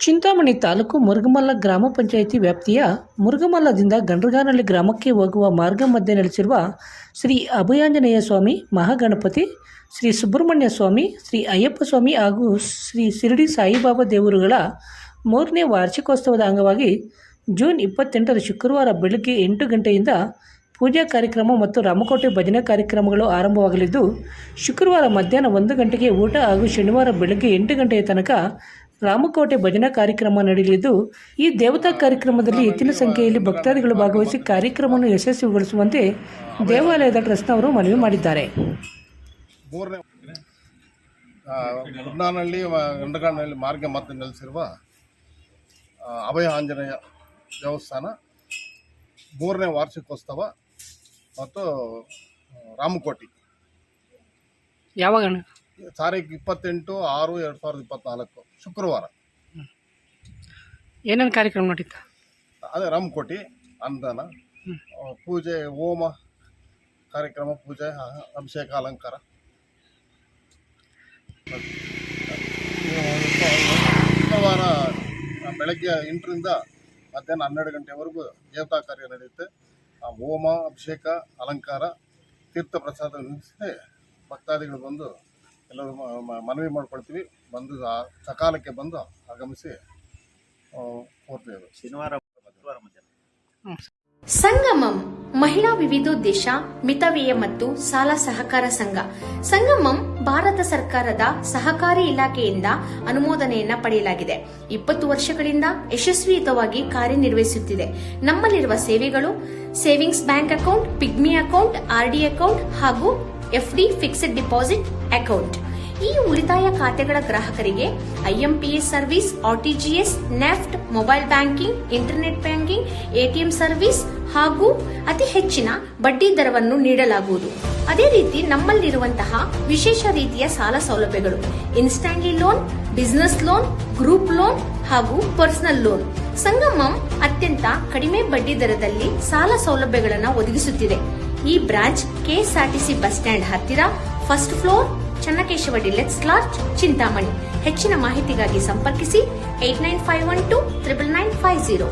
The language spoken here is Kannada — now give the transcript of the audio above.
ಚಿಂತಾಮಣಿ ತಾಲೂಕು ಮುರುಗಮಲ್ಲ ಗ್ರಾಮ ಪಂಚಾಯಿತಿ ವ್ಯಾಪ್ತಿಯ ಮುರುಗಮಲ್ಲದಿಂದ ಗಂಡ್ರಗಾನಹಳ್ಳಿ ಗ್ರಾಮಕ್ಕೆ ಹೋಗುವ ಮಾರ್ಗ ಮಧ್ಯೆ ನೆಲೆಸಿರುವ ಶ್ರೀ ಅಭಯಾಂಜನೇಯ ಸ್ವಾಮಿ, ಮಹಾಗಣಪತಿ, ಶ್ರೀ ಸುಬ್ರಹ್ಮಣ್ಯ ಸ್ವಾಮಿ, ಶ್ರೀ ಅಯ್ಯಪ್ಪ ಸ್ವಾಮಿ ಹಾಗೂ ಶ್ರೀ ಶಿರಡಿ ಸಾಯಿಬಾಬಾ ದೇವರುಗಳ ಮೂರನೇ ವಾರ್ಷಿಕೋತ್ಸವದ ಅಂಗವಾಗಿ ಜೂನ್ ಇಪ್ಪತ್ತೆಂಟರ ಶುಕ್ರವಾರ ಬೆಳಗ್ಗೆ ಎಂಟು ಗಂಟೆಯಿಂದ ಪೂಜಾ ಕಾರ್ಯಕ್ರಮ ಮತ್ತು ರಾಮಕೋಟೆ ಭಜನೆ ಕಾರ್ಯಕ್ರಮಗಳು ಆರಂಭವಾಗಲಿದ್ದು, ಶುಕ್ರವಾರ ಮಧ್ಯಾಹ್ನ ಒಂದು ಗಂಟೆಗೆ ಊಟ ಹಾಗೂ ಶನಿವಾರ ಬೆಳಗ್ಗೆ ಎಂಟು ಗಂಟೆಯ ತನಕ ರಾಮಕೋಟೆ ಭಜನಾ ಕಾರ್ಯಕ್ರಮ ನಡೆಯಲಿದ್ದು ಈ ದೇವತಾ ಕಾರ್ಯಕ್ರಮದಲ್ಲಿ ಹೆಚ್ಚಿನ ಸಂಖ್ಯೆಯಲ್ಲಿ ಭಕ್ತಾದಿಗಳು ಭಾಗವಹಿಸಿ ಕಾರ್ಯಕ್ರಮವನ್ನು ಯಶಸ್ವಿಗೊಳಿಸುವಂತೆ ದೇವಾಲಯದ ಟ್ರಸ್ಟ್ನವರು ಮನವಿ ಮಾಡಿದ್ದಾರೆ. ಮೂರನೇ ಗಂಡಗಾಡಿನಲ್ಲಿ ಗಂಡಗಾನಹಳ್ಳಿ ಮಾರ್ಗ ಮತ್ತೆ ನೆಲೆಸಿರುವ ಅಭಯ ಆಂಜನೇಯ ದೇವಸ್ಥಾನ ಮೂರನೇ ವಾರ್ಷಿಕೋತ್ಸವ ಮತ್ತು ರಾಮಕೋಟಿ. ಯಾವಾಗ ತಾರೀಕು ಇಪ್ಪತ್ತೆಂಟು ಆರು ಎರಡು ಸಾವಿರದ ಇಪ್ಪತ್ನಾಲ್ಕು ಶುಕ್ರವಾರ. ಏನೇನು ಕಾರ್ಯಕ್ರಮ ನಡೀತಾ? ಅದೇ ರಾಮಕೋಟಿ ಅನ್ನದಾನ ಪೂಜೆ ಹೋಮ ಕಾರ್ಯಕ್ರಮ ಪೂಜೆ ಅಭಿಷೇಕ ಅಲಂಕಾರ. ಶುಕ್ರವಾರ ಬೆಳಗ್ಗೆ ಎಂಟರಿಂದ ಮಧ್ಯಾಹ್ನ ಹನ್ನೆರಡು ಗಂಟೆವರೆಗೂ ದೇವತಾ ಕಾರ್ಯ ನಡೆಯುತ್ತೆ. ಆ ಹೋಮ ಅಭಿಷೇಕ ಅಲಂಕಾರ ತೀರ್ಥ ಪ್ರಸಾದ ನಿಲ್ಲಿಸಿ ಭಕ್ತಾದಿಗಳು ಬಂದು ಎಲ್ಲರೂ ಮನವಿ ಮಾಡ್ಕೊಳ್ತೀವಿ. ಬಂದು ಸಕಾಲಕ್ಕೆ ಬಂದು ಆಗಮಿಸಿ ಶನಿವಾರ ಸಂಗಮಂ ಮಹಿಳಾ ವಿವಿಧೋದ್ದೇಶ ಮಿತವ್ಯಯ ಮತ್ತು ಸಾಲ ಸಹಕಾರ ಸಂಘ. ಸಂಗಮಂ ಭಾರತ ಸರ್ಕಾರದ ಸಹಕಾರಿ ಇಲಾಖೆಯಿಂದ ಅನುಮೋದನೆಯನ್ನ ಪಡೆಯಲಾಗಿದೆ. ಇಪ್ಪತ್ತು ವರ್ಷಗಳಿಂದ ಯಶಸ್ವಿಯುತವಾಗಿ ಕಾರ್ಯನಿರ್ವಹಿಸುತ್ತಿದೆ. ನಮ್ಮಲ್ಲಿರುವ ಸೇವೆಗಳು savings bank account pigmy account RD account ಹಾಗೂ ಎಫ್ಡಿ ಫಿಕ್ಸೆಡ್ ಡಿಪಾಸಿಟ್ ಅಕೌಂಟ್ ಈ ಉಳಿತಾಯ ಖಾತೆಗಳ ಗ್ರಾಹಕರಿಗೆ IMPS service RTGS NEFT mobile banking internet banking ATM service ಹಾಗೂ ಅತಿ ಹೆಚ್ಚಿನ ಬಡ್ಡಿ ದರವನ್ನು ನೀಡಲಾಗುವುದು. ಅದೇ ರೀತಿ ನಮ್ಮಲ್ಲಿರುವಂತಹ ವಿಶೇಷ ರೀತಿಯ ಸಾಲ ಸೌಲಭ್ಯಗಳು. Instantly loan business loan group loan ಹಾಗೂ ಪರ್ಸನಲ್ ಲೋನ್ ಸಂಗಮಂ ಅತ್ಯಂತ ಕಡಿಮೆ ಬಡ್ಡಿ ದರದಲ್ಲಿ ಸಾಲ ಸೌಲಭ್ಯಗಳನ್ನು ಒದಗಿಸುತ್ತಿದೆ. ಈ ಬ್ರಾಂಚ್ ಕೆಎಸ್ಆರ್ಟಿಸಿ ಬಸ್ ಸ್ಟ್ಯಾಂಡ್ ಹತ್ತಿರ, first floor, Channakeshava deluxe lodge Chintamani. ಹೆಚ್ಚಿನ ಮಾಹಿತಿಗಾಗಿ ಸಂಪರ್ಕಿಸಿ eight nine five one two triple nine five zero.